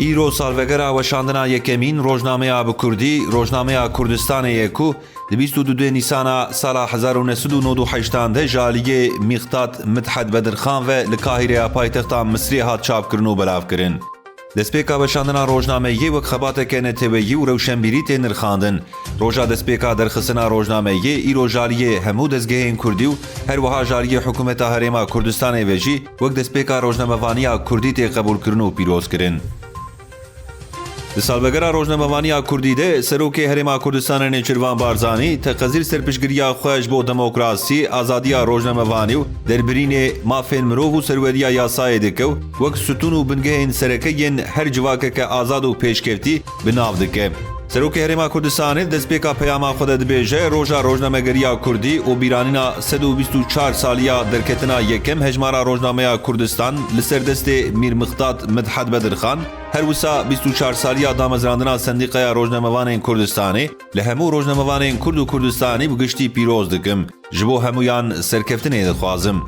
Îro salvegera weşandina yekemîn rojnameya bi Kurdî Rojnameya Kurdistanê ye ku di bîst û dudê Nîsana sala 1998 de ji aliyê Mîxtat Midhed Bedirxan ve li Kahîreya paytexta Misrê hat çapkirin û belavkirin. Destpêka weşandina rojnameyê wek xebateke neteweyî û rewşenbîrî tê nirxandin. Roja destpêka derxistina rojnameyê îro jaliyê hemû dezgehên Kurdî û her wiha jaliyê hikûmeta Herêma Kurdistanê ve jî wek destpêka rojnamevaniya Kurdî tê qebûlkirin û pîrozkirin. Di salvegera rojnamevaniya Kurdî de Serokê Herêma Kurdistanê Nêçirvan Barzanî teqezîr serpiştgiriya xwe ji bo demokrasî, azadiya rojnamevanî û derbirînê mafên mirov û serweriya yasayê dikew wek sütûn û bingehên sereke yên her civakeke azad û pêşkevtî bi nav dike. سروک هرما کوردستان دسپیکا پیاما خود روزا روژا روزنامه‌گرییا کوردی و بیرانینا 124 سالیا درکتنا یکم هجمارا روزنامه کوردستان لسر دست میر مقداد مدحت بدرخان هر وسا 24 سالیا دامزراندنا صندیقه روزنامه‌وان کوردستان له همو روزنامه‌وان کورد و کوردستانی بگشتي پیروز دکم. جبو همویان سرکفتنه دخوازم.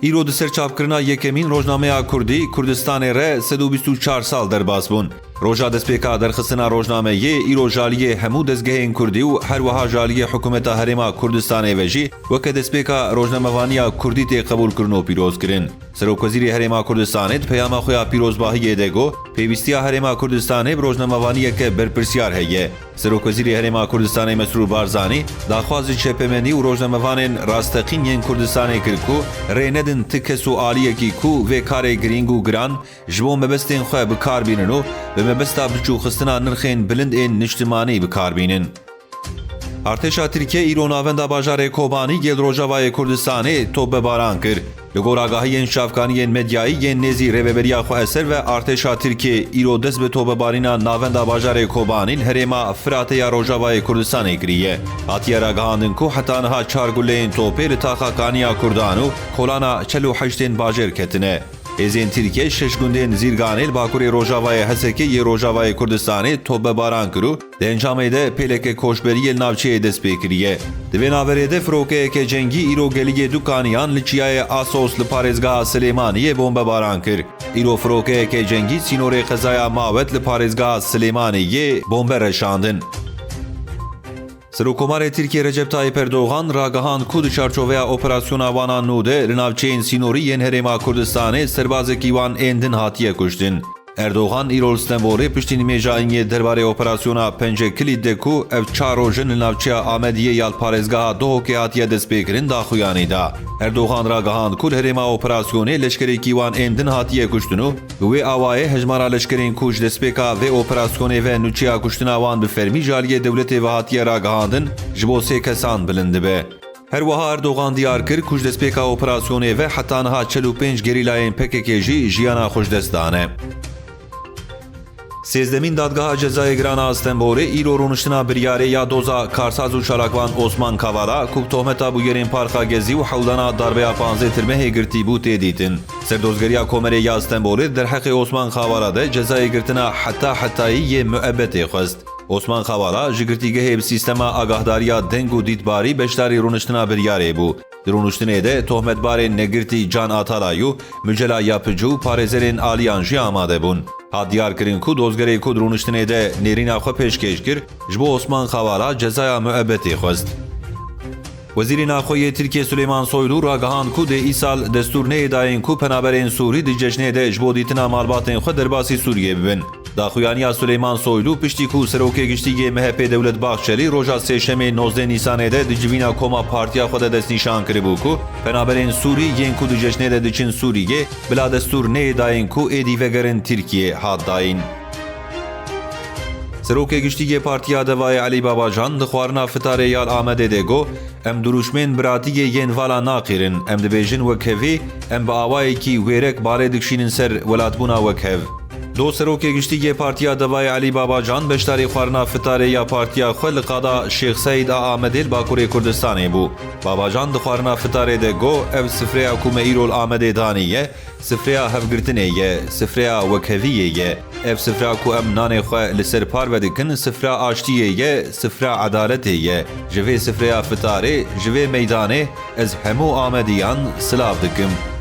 ایرو د سرچاپ یکمین روزنامه کوردی کوردستان ر 124 سال در بون. روژا دسپیکا درخستنا روزنامه یه ای رو جالیه همو دزگه این کردی و هەروەها ژالیە حکوومەتە دسپیکا کوردستانی وانیا کردی تی قبول کرنو پیروز کرن. و هرما کردستانیت هەرێما خویا پیروز باهی یه دەگۆ bi rojnamevaniyeke berpirsiyar heye. Serokwezîrê Herêma Kurdistanê Mesrûr Barzanî daxwazê çepemendî û rojnamevanên rasteqîn yên Kurdistanê kir ku rê nedin ti kes û aliyekî ku vê karê girîng û giran ji bo mebestên xwe bikarbînin û bi mebesta biçûxistina nirxên bilind ên niştimanî bikarbînin. Artêşa Tirkiye îro navenda bajarê Kobanî gel Rojavayê Kurdistanê topbebaran kir. Գորագահի են շավկանի են մեդյայի են նեզի ռևևերիա խոհեսերվե արտեշա Թիրքի իրոդես բթոբը բարինա նավենդա բաժարե կոբանին հրեմա ֆրատեյա ռոժավայի Քուրդստանի գրիե ատիարագանն կո հտանհա չարգուլեն տոպեր թախականիա Քուրդանու խոլանա չելու հաշտեն բաժեր կետնե ketine. Êzên Tirkiye şeş gundên zîrganê li Bakurê Rojavayê Hesekê yê Rojavayê Kurdistanê topbebaran kir û di encamê de pêleke koçberiyê li navçeyê dest pê kiriye. Di vê naverê de firokeyeke cengî îro geliyê du kaniyan li çiyayê Asos li parêzgeha Silêmaniyê bombebaran kir. Îro firokeyeke cengî sînorê qezaya Mawet li reşandin. Serokkomarê Tirkiye Recep Tayyip Erdoğan ragihand ku di çarçoveya operasyona wana nû de li navçeyên sînorî yên Herêma Kurdistanê serbazekî wan ên din hatiye kuştin. Erdoğan îrol Stenbolê piştî nimêjayînê derbarê operasyona pence kilîd de ku ev çar rojin li navçeya Amediyê ya parêzgeha Dohokê hatiye destpêkirin daxuyanî da. Erdoğan ragihand ku herêma operasyonê leşkerekî wan ên din hatiye kuştin û wê awayê hejmara leşkerên ku ji destpêka vê operasyonê ve nûçeya kuştina wan bi fermî jaliyê dewletê ve hatiye ragihandin ji bo sê kesan bilind dibe. Her wiha Erdoğan diyar kir ku ji destpêka ve heta niha çel û pênc gerîlayên PKK jî jiyana xwe ji dest dane. Sêzdemîn dadgeha cezayê girana Stenbolê îro rûniştina biryarê ya doza Karsaz û Çalakvan Osman Kavala ku tohmeta bûyerên parxa gezî û hewldana darbeya panzê tirmehê girtî bû tê dîtin. Serdozgeriya Komerê ya Stenbolê derheqê Osman Kavala de cezayê girtina heta hetayî yê müebbetê xwest. Osman Kavala ji girtîgehê bi sîstema agahdariya deng û dîtbarî beşdarî rûniştina biryarê bû. Di rûniştinê de tohmetbarên negirtî Can Atalay û Mücela Yapıcı û parêzerên amade bûn. Hat diyar kirin ku dozgerê ku rûniştinê de nêrîna xwe pêşkêş kir ji bo Osman Kavala cezaya müebbetê xwest. Wezîrê Naxweyê Tirkiye Süleyman Soylu ragihand ku dê îsal destûr neyêdayên ku penaberên Sûrî di cejnê de ji bo dîtina malbatên xwe derbasî bibin. Daxuyaniya Süleyman Soylu piştî ku serokê giştî MHP Dewlet Baxçelî roja sêşemê 19 Nîsanê de di koma partiya xwe de destnîşan kiribû ku penaberên Sûrî yên ku di cejnê de diçin Sûriyê bila destûr neyêdayên ku êdî vegerin Tirkiye hat dayîn. Serokê giştîgê Partiya Devayê Elî Babacan di xwarina fitarê yal Amedê de got em duruşmên biratiyê yên vala naqirin em dibêjin wek hevê em bi awayekî wêrek barê dikşînin ser welatbûna wek hev. Do serokê giştîgê Partiya Devayê Elî Babacan beşdarê xwarina fitarê ya partiya xwe li qada Şêx Seîd a Amedê li Bakurê Kurdistanê bû. Babacan di xwarina fitarê de got ev sifreya ku me îrol Amedê daniye, sifreya hevgirtinê ye, sifreya wekheviyê ye. Ev sifra ku em nanê xwe li ser parve dikin, sifra aştiyê ye, sifra edaletê ye. Ji vê sifreya fitarê, ji vê meydanê ez hemû Amediyan silav dikim.